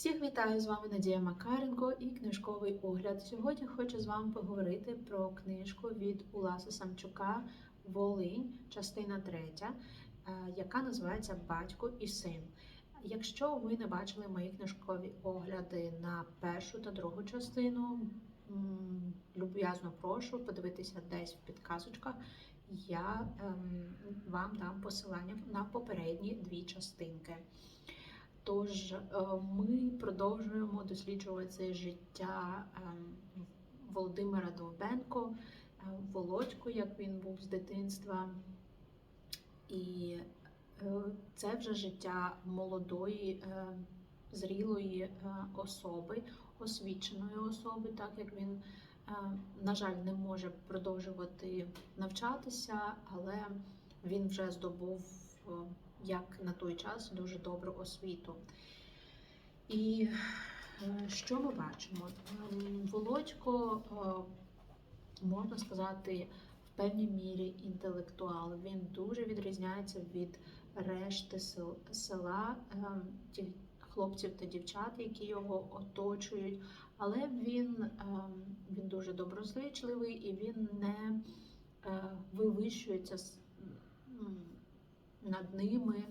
Всіх вітаю з вами Надія Макаренко і книжковий огляд. Сьогодні хочу з вами поговорити про книжку від Уласа Самчука Волинь, частина третя, е, яка називається Батько і син. Якщо ви не бачили мої книжкові огляди на першу та другу частину, люб'язно прошу подивитися десь в підказочках. Я ем, вам дам посилання на попередні дві частинки. Тож е, ми продовжуємо досліджувати життя ем, Володимира Довбенко, е, Володьку, як він був з дитинства. І е, це вже життя молодої, е, зрілої е, особи, освіченої особи, так як він, е, на жаль, не може продовжувати навчатися, але він вже здобув е, як на той час дуже добру освіту. І е, що ми бачимо? Ем, Володько, е, можна сказати, в певній мірі інтелектуал. Він дуже відрізняється від решти села, ем, тих хлопців та дівчат, які його оточують. Але він, ем, він дуже доброзичливий і він не е, вивищується над ними,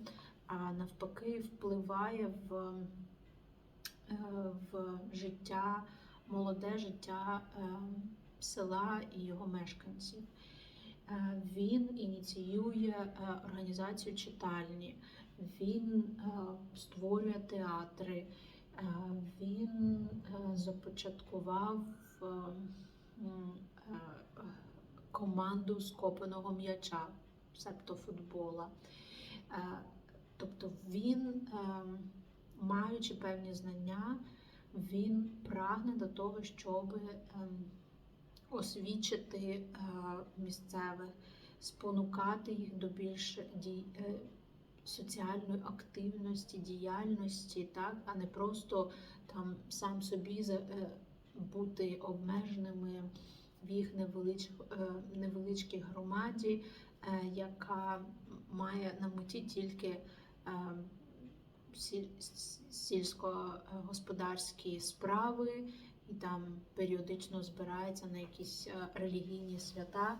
а навпаки, впливає в, е, в життя, молоде життя е, села і його мешканців. Е, Він ініціює організацію читальні, він створює театри, він започаткував команду скопаного м'яча, себто футбола. Е, Тобто він, е, маючи певні знання, він прагне до того, щоб ем, освічити е, місцевих, спонукати їх до більш дій, е, соціальної активності, діяльності, так, а не просто там сам собі е, бути обмеженими в їх невелич, е, невеличкій громаді, е, яка має на меті тільки е, сільськогосподарські справи і там періодично збирається на якісь е, релігійні свята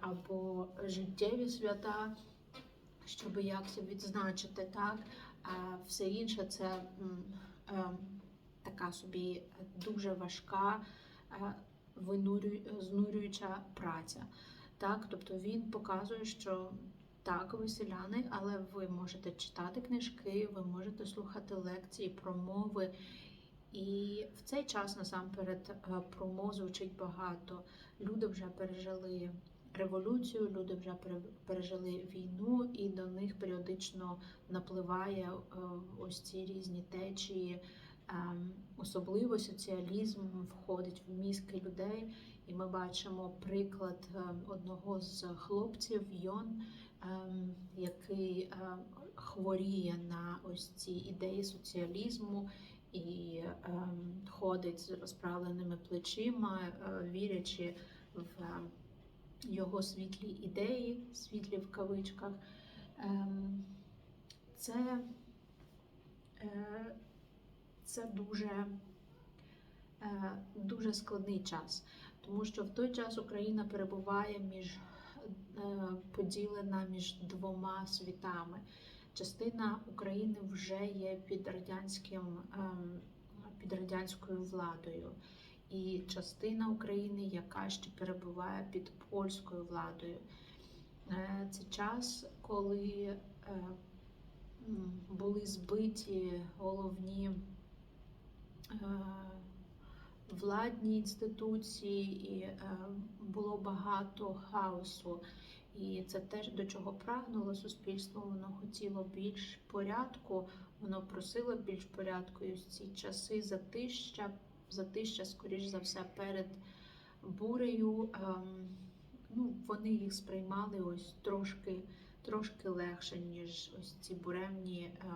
або життєві свята, щоб якось відзначити так. А все інше це е, така собі дуже важка, е, винурю- знурююча праця. Так, тобто він показує, що так, ви селяни, але ви можете читати книжки, ви можете слухати лекції, промови. І в цей час насамперед е, промов звучить багато. Люди вже пережили революцію, люди вже пережили війну, і до них періодично напливає е, ось ці різні течії. Ем, Особливо соціалізм входить в мізки людей, і ми бачимо приклад ем, одного з хлопців Йон, ем, який ем, хворіє на ось ці ідеї соціалізму і ходить з розправленими плечима, е, вірячи в е, його світлі ідеї, світлі в кавичках. Це, е, це дуже, е, дуже складний час, тому що в той час Україна перебуває між е, поділена між двома світами. Частина України вже є під радянським ем, під радянською владою, і частина України, яка ще перебуває під польською владою. Е, Це час, коли е, були збиті головні владні інституції, і е, було багато хаосу. І це теж до чого прагнуло суспільство. Воно хотіло більш порядку, воно просило більш порядку. І ось ці часи затища, затища, скоріш за все, перед бурею. ем, Ну, вони їх сприймали ось трошки, трошки легше, ніж ось ці буремні е,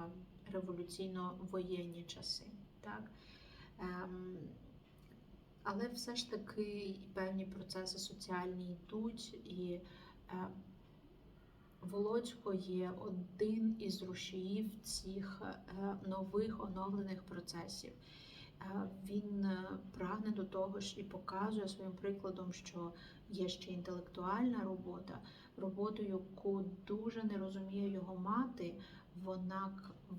революційно-воєнні часи. Так? Але все ж таки певні процеси соціальні йдуть, і е, Володько є один із рушіїв цих е, нових оновлених процесів. Е, Він прагне до того ж і показує своїм прикладом, що є ще інтелектуальна робота, роботу, яку дуже не розуміє його мати. Вона,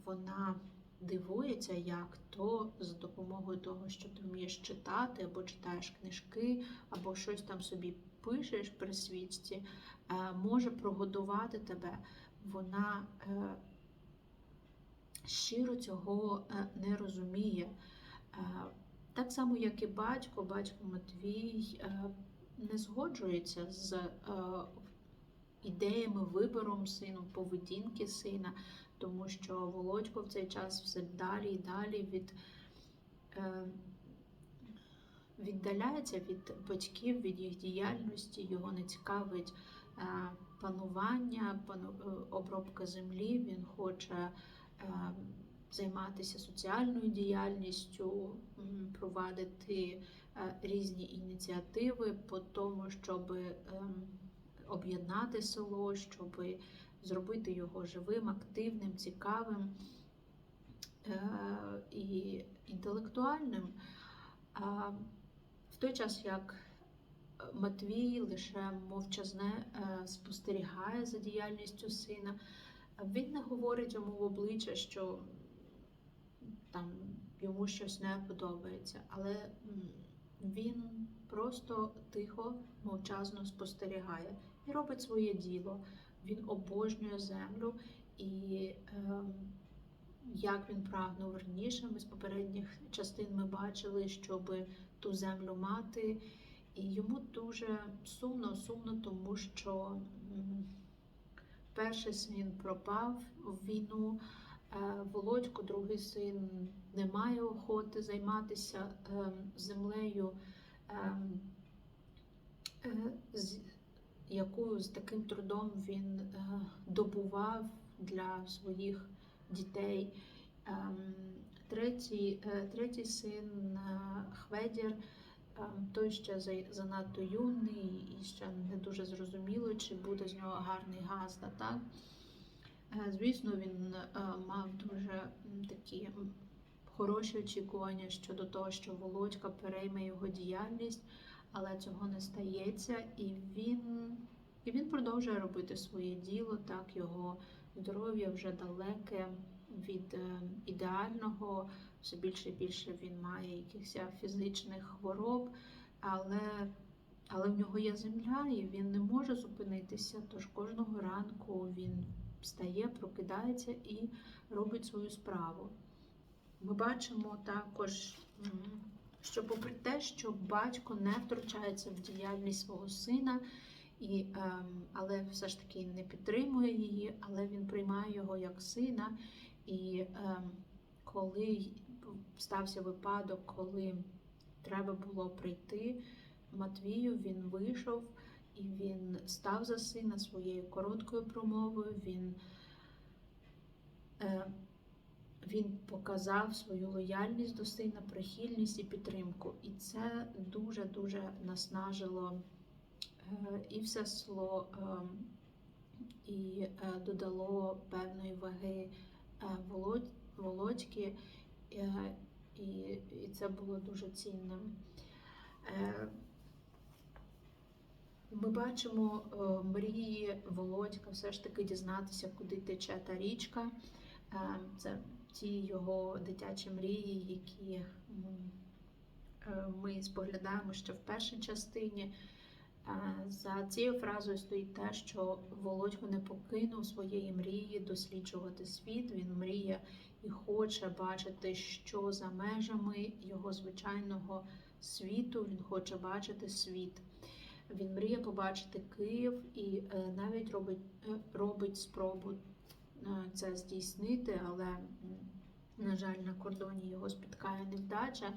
вона дивується, як то з допомогою того, що ти вмієш читати, або читаєш книжки, або щось там собі пишеш при свічці, е, може прогодувати тебе. Вона е, щиро цього е, не розуміє. Так само, як і батько, батько Матвій не згоджується з ідеями, вибором сину, поведінки сина, тому що Володько в цей час все далі і далі від, е, віддаляється від батьків, від їх діяльності, його не цікавить е, панування, пану- е, обробка землі, він хоче е, займатися соціальною діяльністю, провадити е, різні ініціативи по тому, щоб об'єднати село, щоб зробити його живим, активним, цікавим е, і інтелектуальним. В той час як Матвій лише мовчазне е, спостерігає за діяльністю сина, він не говорить йому в обличчя, що там йому щось не подобається, але він просто тихо, мовчазно спостерігає і робить своє діло. Він обожнює землю і ем, як він прагнув раніше. Ми з попередніх частин ми бачили, щоб ту землю мати. І йому дуже сумно, сумно, тому що перший син пропав в війну. Е, Володько, другий син, не має охоти займатися ем, землею, ем, е, яку з таким трудом він е, добував для своїх дітей. Ем, Третій, е, третій син е, Хведір, ем, той ще занадто юний і ще не дуже зрозуміло, чи буде з нього гарний газда. Так? Звісно, він мав дуже такі хороші очікування щодо того, що Володька перейме його діяльність, але цього не стається, і він, і він продовжує робити своє діло. Так, його здоров'я вже далеке від е, ідеального, все більше і більше він має якихось фізичних хвороб, але але в нього є земля, і він не може зупинитися. Тож кожного ранку він встає, прокидається і робить свою справу. Ми бачимо також, що попри те, що батько не втручається в діяльність свого сина, і, ем, але все ж таки не підтримує її, але він приймає його як сина. І ем, коли стався випадок, коли треба було прийти Матвію, він вийшов і він став за сина своєю короткою промовою. Він, е, він показав свою лояльність до сина, прихильність і підтримку. І це дуже-дуже наснажило е, і все село, е, і е, додало певної ваги Володьки, і, це було дуже цінним. Ми бачимо мрії Володька все ж таки дізнатися, куди тече та річка. Це ті його дитячі мрії, які е, ми споглядаємо ще в першій частині. За цією фразою стоїть те, що Володько не покинув своєї мрії досліджувати світ. Він мріє і хоче бачити, що за межами його звичайного світу. Він хоче бачити світ. Він мріє побачити Київ і е, навіть робить, е, робить спробу це здійснити, але, на жаль, на кордоні його спіткає невдача,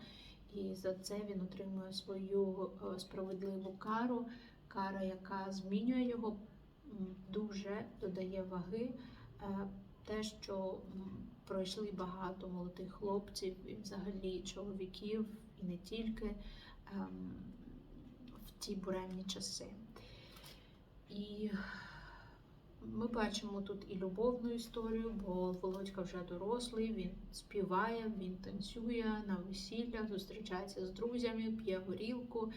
і за це він отримує свою е, справедливу кару. Кара, яка змінює його, дуже додає ваги. Е, Те, що пройшли багато молодих хлопців і взагалі чоловіків, і не тільки ем, в ті буремні часи. І Ми бачимо тут і любовну історію, бо Володька вже дорослий, він співає, він танцює на весіллях, зустрічається з друзями, п'є горілку.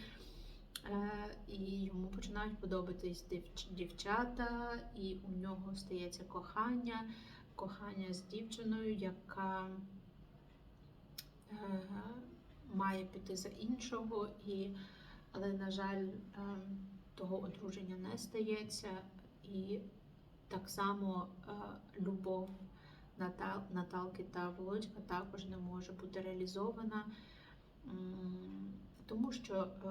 Е, І йому починають подобатись дівчата, і у нього стається кохання, кохання з дівчиною, яка е, має піти за іншого, і, але, на жаль, е, того одруження не стається. І так само е, любов Натал, Наталки та Володька також не може бути реалізована, тому що, е,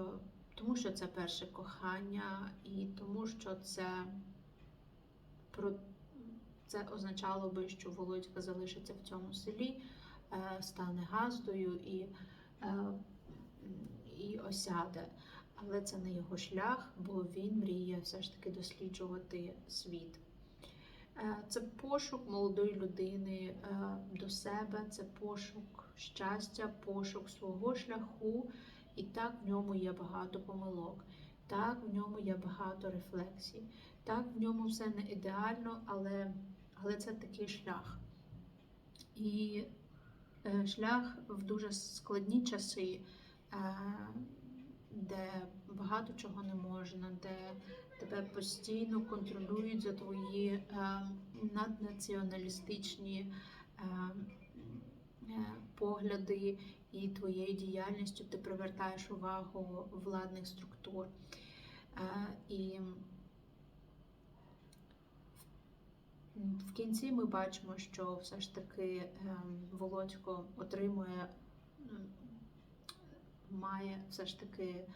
тому що це перше кохання, і тому що це, про, це означало би, що Володька залишиться в цьому селі, е, стане газдою і, і осяде. Але це не його шлях, бо він мріє все ж таки досліджувати світ. Е, Це пошук молодої людини е, до себе, це пошук щастя, пошук свого шляху, і так в ньому є багато помилок, так в ньому є багато рефлексій, так в ньому все не ідеально, але, але це такий шлях. І е, шлях в дуже складні часи, де багато чого не можна, де тебе постійно контролюють за твої е, наднаціоналістичні е, е, погляди і твоєю діяльністю ти привертаєш увагу владних структур. І в кінці ми бачимо, що все ж таки Володько отримує, має все ж таки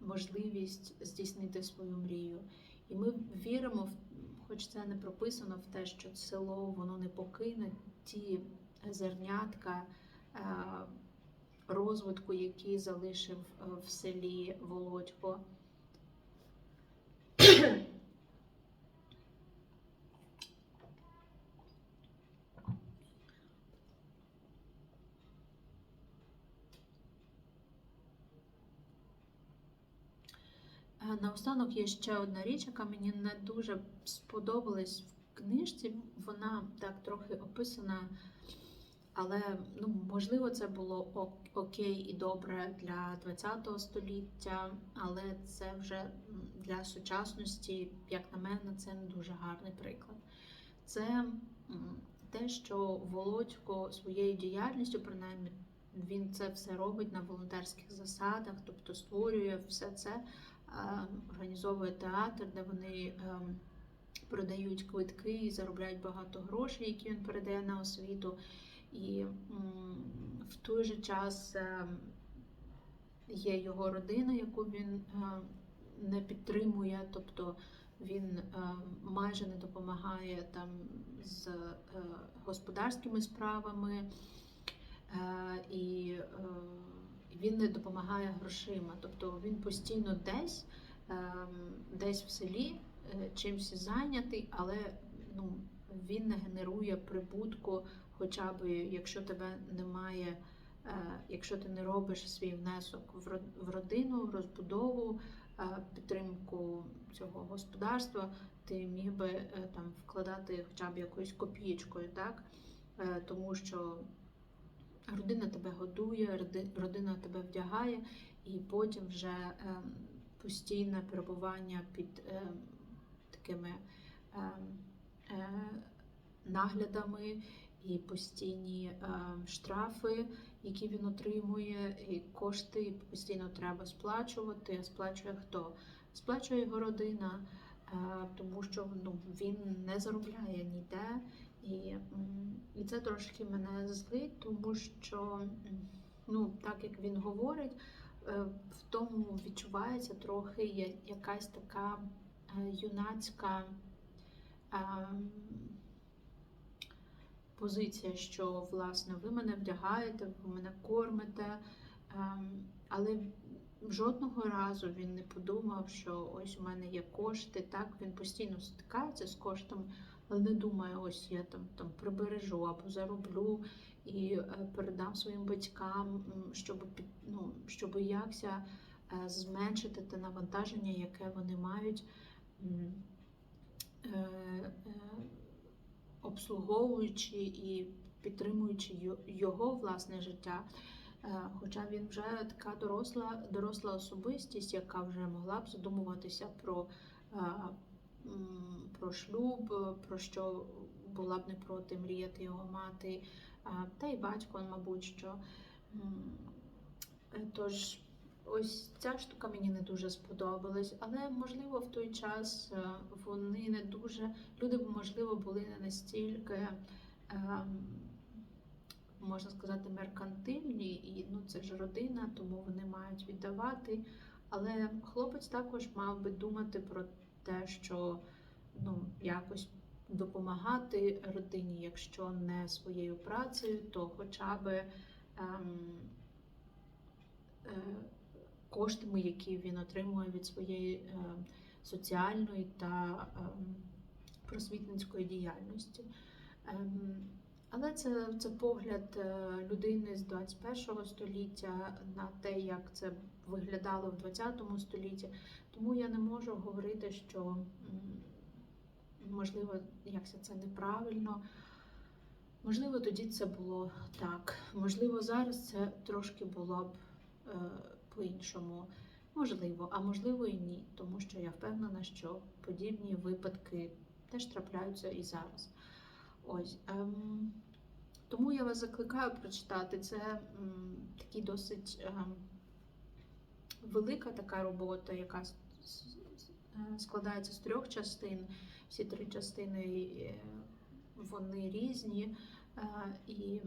можливість здійснити свою мрію. І ми віримо, хоч це не прописано в те, що село воно не покине ті зернятка е, розвитку, які залишив е, в селі Володько. Е, Наостанок є ще одна річ, яка мені не дуже сподобалась в книжці. Вона так трохи описана, але ну, можливо, це було окей і добре для ХХ століття, але це вже для сучасності, як на мене, це не дуже гарний приклад. Це те, що Володько своєю діяльністю, принаймні, він це все робить на волонтерських засадах, тобто створює все це організовує театр, де вони е, продають квитки і заробляють багато грошей, які він передає на освіту. І в той же час е, є його родина, яку він е, не підтримує, тобто він майже не допомагає там з е, господарськими справами. Е, І е, він не допомагає грошима, тобто він постійно десь, ем, десь в селі е, чимось зайнятий, але ну, він не генерує прибутку, хоча б якщо тебе немає, е, якщо ти не робиш свій внесок в ро- в родину, в розбудову, е, підтримку цього господарства, ти міг би там вкладати хоча б якоюсь копієчкою, так? Тому що родина тебе годує, родина тебе вдягає, і потім вже ем, постійне перебування під ем, такими ем, е, наглядами і постійні штрафи, які він отримує, і кошти постійно треба сплачувати. Сплачує хто? Сплачує його родина, е, тому що ну, він не заробляє ніде. І, і це трошки мене злить, тому що, ну, так як він говорить, е, в тому відчувається трохи якась така е, юнацька ем, позиція, що власне ви мене вдягаєте, ви мене кормите, але жодного разу він не подумав, що ось у мене є кошти. Так, він постійно стикається з коштом, але не думає, ось я там, там прибережу або зароблю і е, передам своїм батькам, щоб ну, щоб якся е, зменшити те навантаження, яке вони мають. е, обслуговуючи і підтримуючи його власне життя. Хоча він вже така доросла, доросла особистість, яка вже могла б задумуватися про, про шлюб, е, про що була б не проти мріяти його мати, та й батько, мабуть, що. Е, Тож, ось ця штука мені не дуже сподобалась, але можливо в той час е, вони не дуже, люди можливо, були не настільки. можна сказати, меркантильні, і ну це ж родина, тому вони мають віддавати. Але хлопець також мав би думати про те, що ну якось допомагати родині, якщо не своєю працею, то хоча б ем, е, коштами, які він отримує від своєї е, соціальної та ем, просвітницької діяльності. Ем, але це, це погляд е, людини з 21 століття на те, як це виглядало в 20 столітті. Тому я не можу говорити, що можливо, якся це неправильно. Можливо, тоді це було так. Можливо, зараз це трошки було б е, по-іншому. Можливо, а можливо і ні, тому що я впевнена, що подібні випадки теж трапляються і зараз. Ось. Ем, тому я вас закликаю прочитати. Це такий досить ем, велика така робота, яка е, складається з трьох частин. Всі три частини е, вони різні, е, і,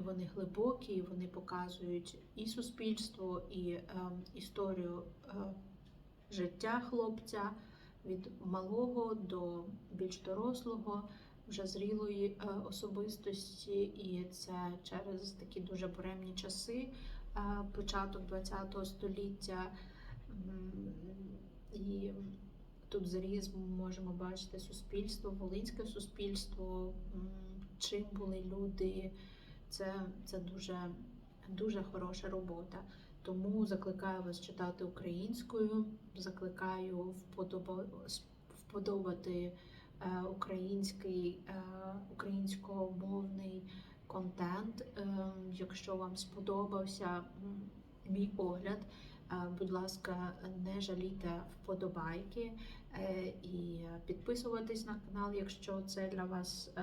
вони глибокі, і вони показують і суспільство, і ем, історію життя хлопця від малого до більш дорослого вже зрілої е, особистості, і це через такі дуже буремні часи, е, початок ХХ століття. І тут зріз можемо бачити суспільство, волинське суспільство, чим були люди. Це, це дуже, дуже хороша робота. Тому закликаю вас читати українською, закликаю вподобати український, е, українськомовний контент. Е, Якщо вам сподобався мій огляд, е, будь ласка, не жалійте вподобайки е, і підписуватись на канал, якщо це для вас е,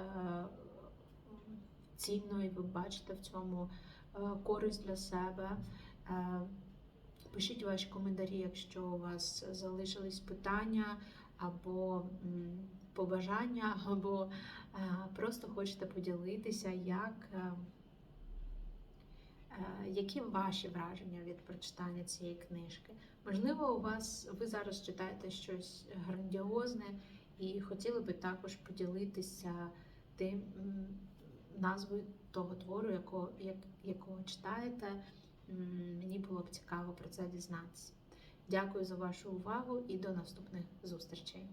цінно і ви бачите в цьому е, користь для себе. Е, Пишіть ваші коментарі, якщо у вас залишились питання або побажання, або е, просто хочете поділитися, як, е, е, які ваші враження від прочитання цієї книжки. Можливо, у вас ви зараз читаєте щось грандіозне і хотіли би також поділитися тим назвою того твору, якого, як, якого читаєте. Мені було б цікаво про це дізнатися. Дякую за вашу увагу і до наступних зустрічей.